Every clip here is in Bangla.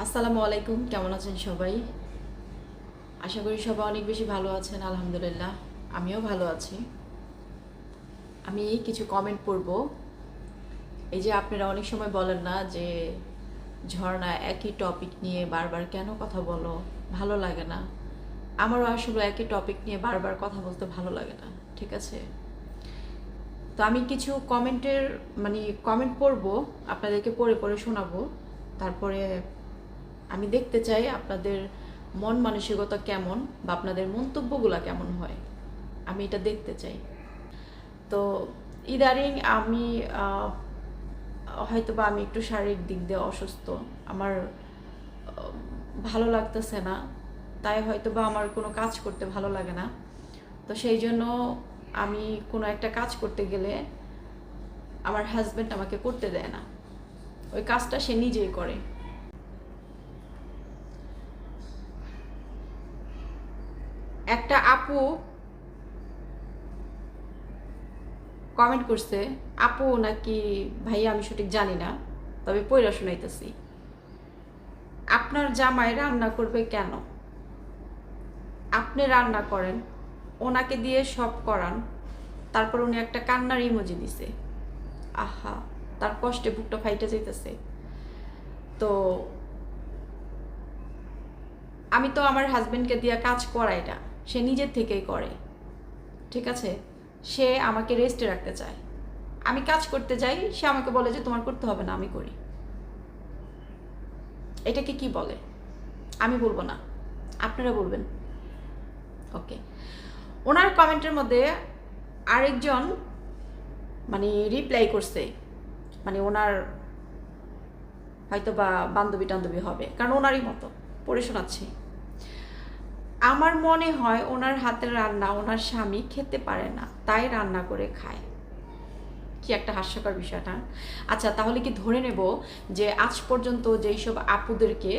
আসসালামু আলাইকুম, কেমন আছেন সবাই? আশা করি সবাই অনেক বেশি ভালো আছেন, আলহামদুলিল্লাহ। আমিও ভালো আছি। আমি কিছু কমেন্ট পড়ব। এই যে আপনারা অনেক সময় বলেন না যে, ঝর্ণা একই টপিক নিয়ে বারবার কেন কথা বলো? ভালো লাগে না। আমারও আসলে একই টপিক নিয়ে বারবার কথা বলতে ভালো লাগে না, ঠিক আছে? তো আমি কিছু কমেন্টের মানে কমেন্ট পড়ব, আপনাদেরকে পড়ে পড়ে শোনাবো। তারপরে আমি দেখতে চাই আপনাদের মন মানসিকতা কেমন বা আপনাদের মন্তব্যগুলো কেমন হয়। আমি এটা দেখতে চাই। তো ইদারিং আমি হয়তো বা আমি একটু শারীরিক দিক দিয়ে অসুস্থ। আমার ভালো লাগতেছে না। তাই হয়তো বা আমার কোনো কাজ করতে ভালো লাগে না। তো সেই জন্য আমি কোনো একটা কাজ করতে গেলে আমার হাজব্যান্ড আমাকে করতে দেয় না। ওই কাজটা সে নিজেই করে। একটা আপু কমেন্ট করছে, আপু নাকি ভাইয়া আমি সঠিক জানি না, তবে পয়রা শোনাইতেছি। আপনার জামাই রান্না করবে কেন? আপনি রান্না করেন, ওনাকে দিয়ে সব করান, তারপর উনি একটা কান্নার ইমোজি দিছে। আহা, তার কষ্টে বুকটা ফাইটে যাইতেছে। তো আমি তো আমার হাজবেন্ডকে দিয়ে কাজ করাই না। সে নিজের থেকেই করে। ঠিক আছে? সে আমাকে রেস্টে রাখতে চায়। আমি কাজ করতে যাই, সে আমাকে বলে যে তোমার করতে হবে না, আমি করি। এটাকে কি বলে? আমি বলব না। আপনারা বলবেন। ওকে ওনার কমেন্টের মধ্যে আরেকজন মানে রিপ্লাই করছে। মানে ওনার হয়তো বা বান্ধবী টান্ধবী হবে। কারণ ওনারই মতো। পড়ে শোনাচ্ছি। আমার মনে হয় ওনার হাতের রান্না, ওনার স্বামী খেতে পারে না, তাই রান্না করে খায়। কি একটা হাস্যকর বিষয়টা আচ্ছা তাহলে কি ধরে নেব যে আজ পর্যন্ত যেই সব আপুদেরকে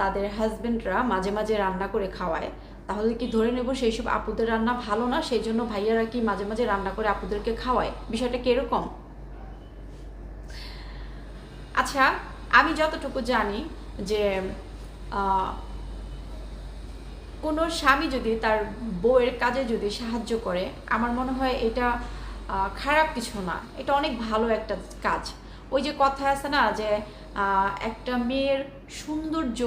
তাদের হাজব্যান্ডরা মাঝে মাঝে রান্না করে খাওয়ায়, তাহলে কি ধরে নেব সেই সব আপুদের রান্না ভালো না? সেই জন্য ভাইয়ারা কি মাঝে মাঝে রান্না করে আপুদেরকে খাওয়ায়? বিষয়টা কীরকম আচ্ছা আমি যতটুকু জানি যে কোনো স্বামী যদি তার বউয়ের কাজে যদি সাহায্য করে, আমার মনে হয় এটা খারাপ কিছু না। এটা অনেক ভালো একটা কাজ। ওই যে কথা আছে না যে একটা মেয়ের সৌন্দর্য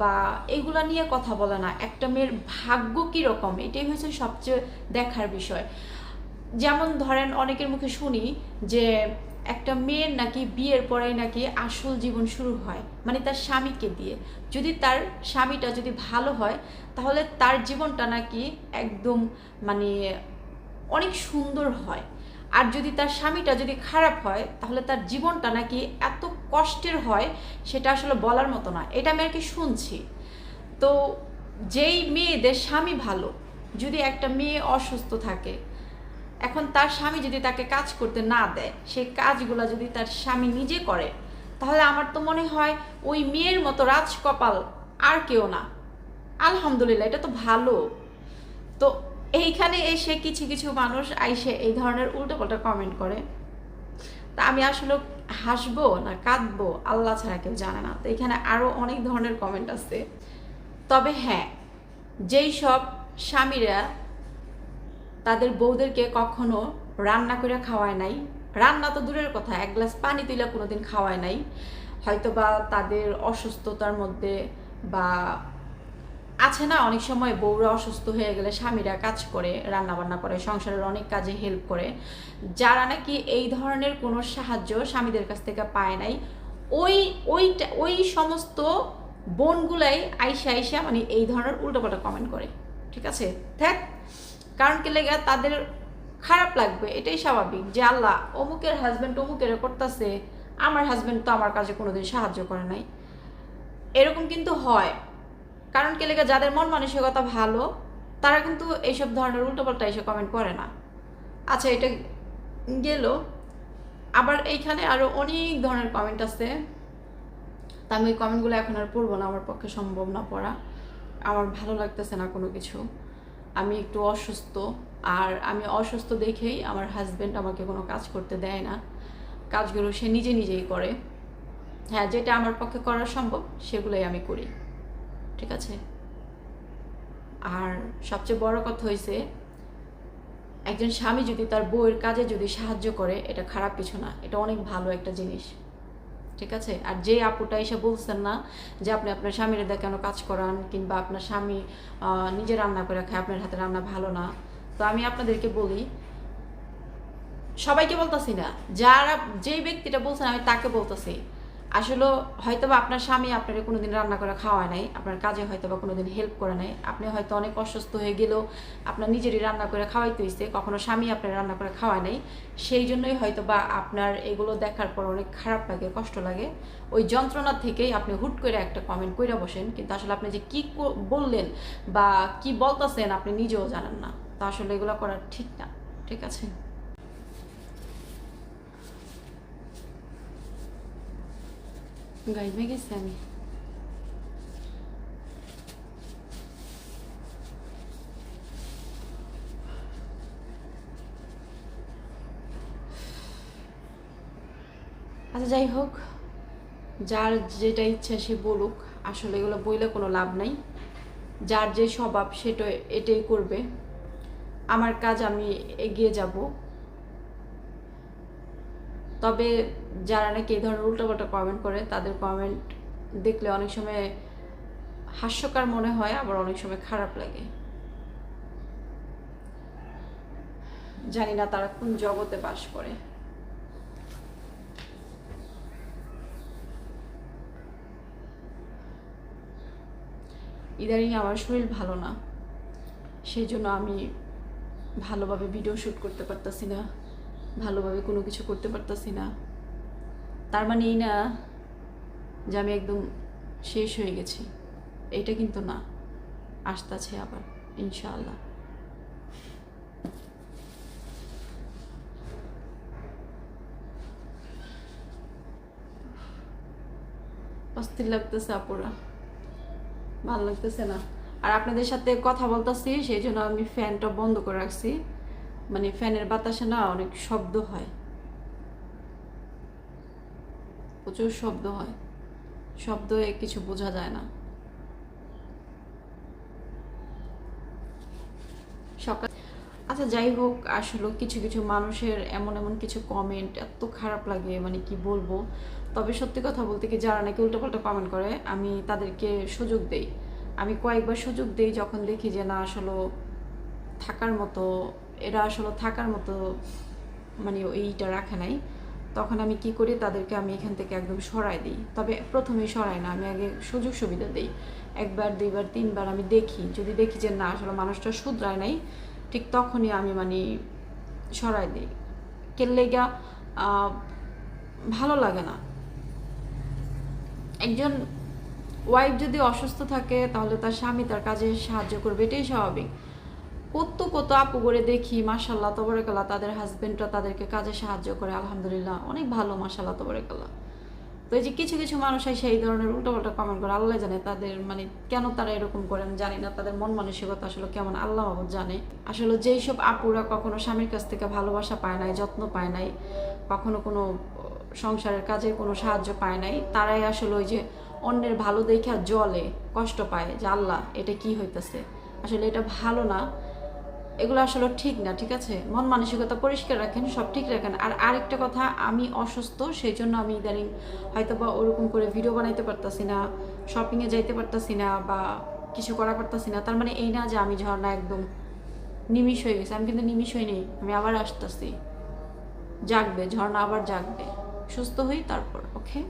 বা এগুলা নিয়ে কথা বলে না। একটা মেয়ের ভাগ্য কীরকম? এটাই হচ্ছে সবচেয়ে দেখার বিষয়। যেমন ধরেন অনেকের মুখে শুনি যে একটা মেয়ের নাকি বিয়ের পরে নাকি আসল জীবন শুরু হয় মানে তার স্বামীকে দিয়ে। যদি তার স্বামীটা যদি ভালো হয়, তাহলে তার জীবনটা নাকি একদম মানে অনেক সুন্দর হয়। আর যদি তার স্বামীটা যদি খারাপ হয়, তাহলে তার জীবনটা নাকি এত কষ্টের হয়, সেটা আসলে বলার মতো না। এটা আমি আর কি শুনছি। তো যেই মেয়েদের স্বামী ভালো, যদি একটা মেয়ে অসুস্থ থাকে এখন তার স্বামী যদি তাকে কাজ করতে না দেয় সেই কাজগুলো যদি তার স্বামী নিজে করে, তাহলে আমার তো মনে হয় ওই মেয়ের মতো রাজকপাল আর কেউ না। আলহামদুলিল্লাহ, এটা তো ভালো। তো এইখানে এসে কিছু কিছু মানুষ আইসে এই ধরনের উল্টোপাল্টা কমেন্ট করে। তা আমি আসলে হাসবো না কাঁদবো, আল্লাহ ছাড়া কেউ জানে না। তো এখানে আরও অনেক ধরনের কমেন্ট আছে। তবে হ্যাঁ যেই সব স্বামীরা তাদের বউদেরকে কখনো রান্না করে খাওয়ায় নাই। রান্না তো দূরের কথা, এক গ্লাস পানি তুলে কোনোদিন খাওয়ায় নাই। হয়তো বা তাদের অসুস্থতার মধ্যে বা আছে না, অনেক সময় বউরা অসুস্থ হয়ে গেলে স্বামীরা কাজ করে রান্না বান্না করে, সংসারের অনেক কাজে হেল্প করে। যারা নাকি এই ধরনের কোনো সাহায্য স্বামীদের কাছ থেকে পায় নাই, ওই, ওইটা, ওই সমস্ত বোনগুলাই আইসা আইসা মানে এই ধরনের উল্টোপাল্টা কমেন্ট করে। ঠিক আছে? দেখ কারণ কি লেগে তাদের খারাপ লাগবে, এটাই স্বাভাবিক যে আল্লাহ অমুকের হাজব্যান্ড অমুকের করতেছে, আমার হাজব্যান্ড তো আমার কাজে কোনোদিন সাহায্য করে নাই। এরকম কিন্তু হয়। কারণ কি লেগে যাদের মন মানসিকতা ভালো, তারা কিন্তু এইসব ধরনের উল্টোপাল্টা এসে কমেন্ট করে না। আচ্ছা এটা গেল। আবার এইখানে আরও অনেক ধরনের কমেন্ট আছে। তা আমি কমেন্টগুলো এখন আর পড়ব না, আমার পক্ষে সম্ভব না পড়া। আমার ভালো লাগতেছে না কোনো কিছু। আমি একটু অসুস্থ। আর আমি অসুস্থ দেখেই আমার হাজব্যান্ড আমাকে কোনো কাজ করতে দেয় না। কাজগুলো সে নিজে নিজেই করে। হ্যাঁ যেটা আমার পক্ষে করা সম্ভব, সেগুলোই আমি করি। ঠিক আছে? আর সবচেয়ে বড় কথা হয়েছে একজন স্বামী যদি তার বউয়ের কাজে যদি সাহায্য করে, এটা খারাপ কিছু না। এটা অনেক ভালো একটা জিনিস। ঠিক আছে? আর যে আপুটা এসে বলছেন না যে আপনি আপনার স্বামীর কেন কাজ করান কিংবা আপনার স্বামী নিজে রান্না করে খায়, আপনার হাতে রান্না ভালো না, তো আমি আপনাদেরকে বলি, সবাইকে বলতেছি না, যারা যেই ব্যক্তিটা বলছেন আমি তাকে বলতেছি। আসলে হয়তো বা আপনার স্বামী আপনার কোনোদিন রান্না করে খাওয়ায় নাই, আপনার কাজে হয়তো বা কোনোদিন হেল্প করে নাই। আপনি হয়তো অনেক অসুস্থ হয়ে গেলেও আপনার নিজেরই রান্না করে খাওয়াইতে হয়েছে কখনো স্বামী আপনার রান্না করে খাওয়ায় নাই। সেই জন্যই হয়তো বা আপনার এগুলো দেখার পর অনেক খারাপ লাগে, কষ্ট লাগে। ওই যন্ত্রণা থেকেই আপনি হুট করে একটা কমেন্ট করে বসেন। কিন্তু আসলে আপনি যে কো- বললেন বা কি বলতেছেন আপনি নিজেও জানেন না। তো আসলে এগুলো করা ঠিক না, ঠিক আছে? গাইমে গেছি আমি আচ্ছা যাই হোক, যার যেটা ইচ্ছা সে বলুক। আসলে এগুলো বইলে কোনো লাভ নাই। যার যে স্বভাব, সেটা এটাই করবে। আমার কাজ আমি এগিয়ে যাব। তবে যারা নাকি এই ধরনের উল্টোপাল্টা কমেন্ট করে, তাদের কমেন্ট দেখলে অনেক সময় হাস্যকর মনে হয়, আবার অনেক সময় খারাপ লাগে। জানি না তারা কোন জগতে বাস করে। ইদানিং আমার শরীর ভালো না সেই জন্য আমি ভালোভাবে ভিডিও শ্যুট করতে পারতাছি না, ভালোভাবে কোনো কিছু করতে পারতাছি না। তার মানে এই না যে আমি একদম শেষ হয়ে গেছি। এটা কিন্তু না। আসতেছে আবার, ইনশাআল্লাহ। অস্থির লাগতেছে আপুরা। ভালো লাগতেছে না। আর আপনাদের সাথে কথা বলতেছি, সেই জন্য আমি ফ্যানটা বন্ধ করে রাখছি। মানে ফ্যানের বাতাসে না অনেক শব্দ হয়। প্রচুর শব্দ হয়। শব্দে কিছু বোঝা যায় না। সকাল আচ্ছা যাই হোক, আসলে কিছু কিছু মানুষের এমন এমন কিছু কমেন্ট এত খারাপ লাগে মানে কি বলব? তবে সত্যি কথা বলতে কি, যারা নাকি উল্টোপাল্টা কমেন্ট করে, আমি তাদেরকে সুযোগ দেই। আমি কয়েকবার সুযোগ দেই যখন দেখি যে, না, আসলে থাকার মতো, এরা আসলে থাকার মতো মানে এইটা রাখে নাই। তখন আমি কি করি? তাদেরকে আমি এখান থেকে একদম সরাই দিই। তবে প্রথমেই সরাই না, আমি আগে সুযোগ সুবিধা দিই। একবার, দুইবার, তিনবার আমি দেখি। যদি দেখি যে না, আসলে মানুষটা শুধরায় নাই, ঠিক তখনই আমি মানে সরাই দিই। কেললেগা ভালো লাগে না। একজন ওয়াইফ যদি অসুস্থ থাকে, তাহলে তার স্বামী তার কাজে সাহায্য করবে, এটাই স্বাভাবিক। কত কত আপু করে দেখি মাসাল্লাহ তবরেকাল্লাহ, তাদের হাজবেন্ডরা তাদেরকে কাজে সাহায্য করে, আলহামদুলিল্লাহ, অনেক ভালো মাসাল্লাহ তবরেকাল্লাহ। তো এই যে কিছু কিছু মানুষ এসে এই ধরনের উল্টোপাল্টা কমেন্ট করে, আল্লাহ জানে তাদের মানে কেন তারা এরকম করে, আমি জানি না, তাদের মন মানসিকতা আসলে কেমন, আল্লাহ বাবদ জানে। আসলে যেই সব আপুরা কখনো স্বামীর কাছ থেকে ভালোবাসা পায় নাই, যত্ন পায় নাই, কখনো কোনো সংসারের কাজে কোনো সাহায্য পায় নাই, তারাই আসলে ওই যে অন্যের ভালো দেখে জলে কষ্ট পায় যে আল্লাহ, এটা কি হইতেছে? আসলে এটা ভালো না এগুলো আসলে ঠিক না, ঠিক আছে? মন মানসিকতা পরিষ্কার রাখেন, সব ঠিক রাখেন। আর আরেকটা কথা, আমি অসুস্থ সেই জন্য আমি ইদানিং হয়তো বা ওরকম করে ভিডিও বানাইতে পারতাছি না শপিংয়ে যাইতে পারতাছি না বা কিছু করা পারতাছি না। তার মানে এই না যে আমি ঝর্ণা একদম নিমিষ হয়ে গেছে। আমি কিন্তু নিমিষ হই নেই, আমি আবার আসতেছি। জাগবে, ঝর্ণা আবার জাগবে। সুস্থ হই তারপর ওকে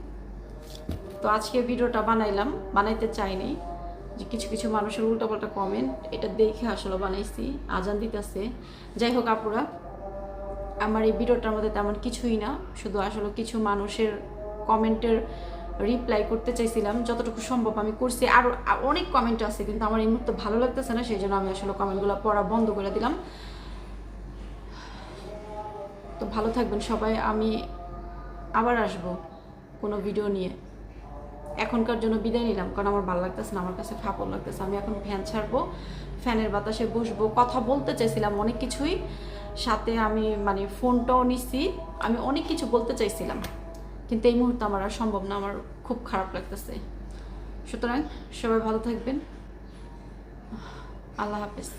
তো আজকে ভিডিওটা বানাইলাম, বানাইতে চাইনি। যে কিছু কিছু মানুষের উল্টাপাল্টা কমেন্ট এটা দেখে আসলে বানাইছি, আজান দিতেছে। যাই হোক আপুরা, আমার এই ভিডিওটার মধ্যে তেমন কিছুই না, শুধু আসলে কিছু মানুষের কমেন্টের রিপ্লাই করতে চাইছিলাম। যতটুকু সম্ভব আমি করছি। আরও অনেক কমেন্ট আছে, কিন্তু আমার এই মুহূর্তে ভালো লাগতেছে না, সেই জন্য আমি আসলে কমেন্টগুলো পড়া বন্ধ করে দিলাম। তো ভালো থাকবেন সবাই, আমি আবার আসব কোনো ভিডিও নিয়ে। এখনকার জন্য বিদায় নিলাম, কারণ আমার ভালো লাগতেছে না, আমার কাছে ফাপড় লাগতেছে। আমি এখন ফ্যান ছাড়বো, ফ্যানের বাতাসে বসবো, কথা বলতে চাইছিলাম অনেক কিছুই, সাথে আমি মানে ফোনটাও নিছি, আমি অনেক কিছু বলতে চাইছিলাম, কিন্তু এই মুহূর্তে আমার আর সম্ভব না, আমার খুব খারাপ লাগতেছে। সুতরাং সবাই ভালো থাকবেন। আল্লাহ হাফেজ।